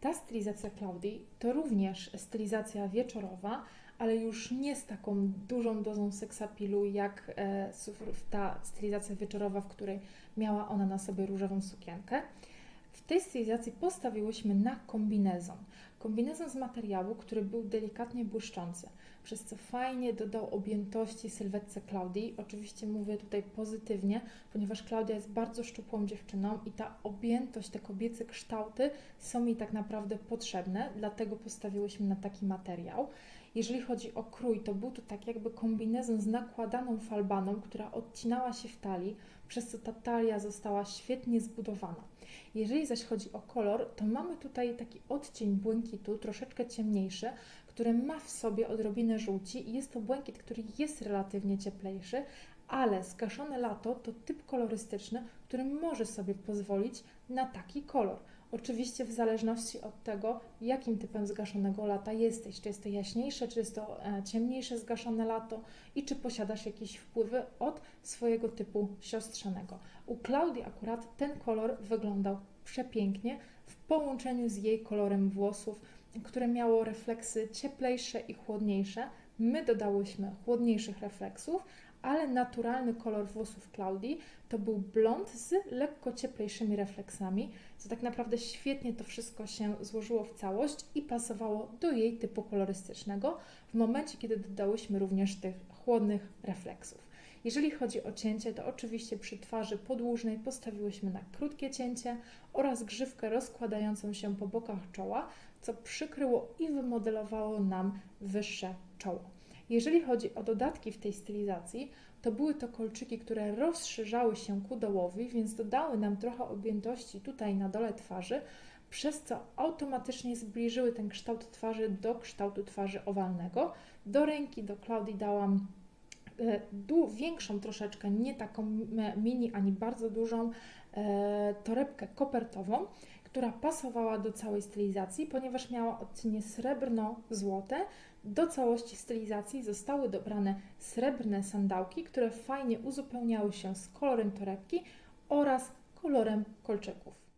Ta stylizacja Klaudii to również stylizacja wieczorowa, ale już nie z taką dużą dozą seksapilu, jak e, ta stylizacja wieczorowa, w której miała ona na sobie różową sukienkę. W tej stylizacji postawiłyśmy na kombinezon. Kombinezon z materiału, który był delikatnie błyszczący, przez co fajnie dodał objętości sylwetce Klaudii. Oczywiście mówię tutaj pozytywnie, ponieważ Klaudia jest bardzo szczupłą dziewczyną i ta objętość, te kobiece kształty są mi tak naprawdę potrzebne, dlatego postawiłyśmy na taki materiał. Jeżeli chodzi o krój, to był to tak jakby kombinezon z nakładaną falbaną, która odcinała się w talii, przez co ta talia została świetnie zbudowana. Jeżeli zaś chodzi o kolor, to mamy tutaj taki odcień błękitu, troszeczkę ciemniejszy, który ma w sobie odrobinę żółci i jest to błękit, który jest relatywnie cieplejszy, ale zgaszone lato to typ kolorystyczny, który może sobie pozwolić na taki kolor. Oczywiście w zależności od tego, jakim typem zgaszonego lata jesteś. Czy jest to jaśniejsze, czy jest to e, ciemniejsze zgaszone lato i czy posiadasz jakieś wpływy od swojego typu siostrzanego. U Klaudii akurat ten kolor wyglądał przepięknie w połączeniu z jej kolorem włosów, które miało refleksy cieplejsze i chłodniejsze. My dodałyśmy chłodniejszych refleksów, ale naturalny kolor włosów Klaudii to był blond z lekko cieplejszymi refleksami, co tak naprawdę świetnie to wszystko się złożyło w całość i pasowało do jej typu kolorystycznego w momencie, kiedy dodałyśmy również tych chłodnych refleksów. Jeżeli chodzi o cięcie, to oczywiście przy twarzy podłużnej postawiłyśmy na krótkie cięcie oraz grzywkę rozkładającą się po bokach czoła, co przykryło i wymodelowało nam wyższe czoło. Jeżeli chodzi o dodatki w tej stylizacji, to były to kolczyki, które rozszerzały się ku dołowi, więc dodały nam trochę objętości tutaj na dole twarzy, przez co automatycznie zbliżyły ten kształt twarzy do kształtu twarzy owalnego. Do ręki, do Klaudii dałam du, większą troszeczkę, nie taką mini ani bardzo dużą e, torebkę kopertową, która pasowała do całej stylizacji, ponieważ miała odcienie srebrno-złote. Do całości stylizacji zostały dobrane srebrne sandałki, które fajnie uzupełniały się z kolorem torebki oraz kolorem kolczyków.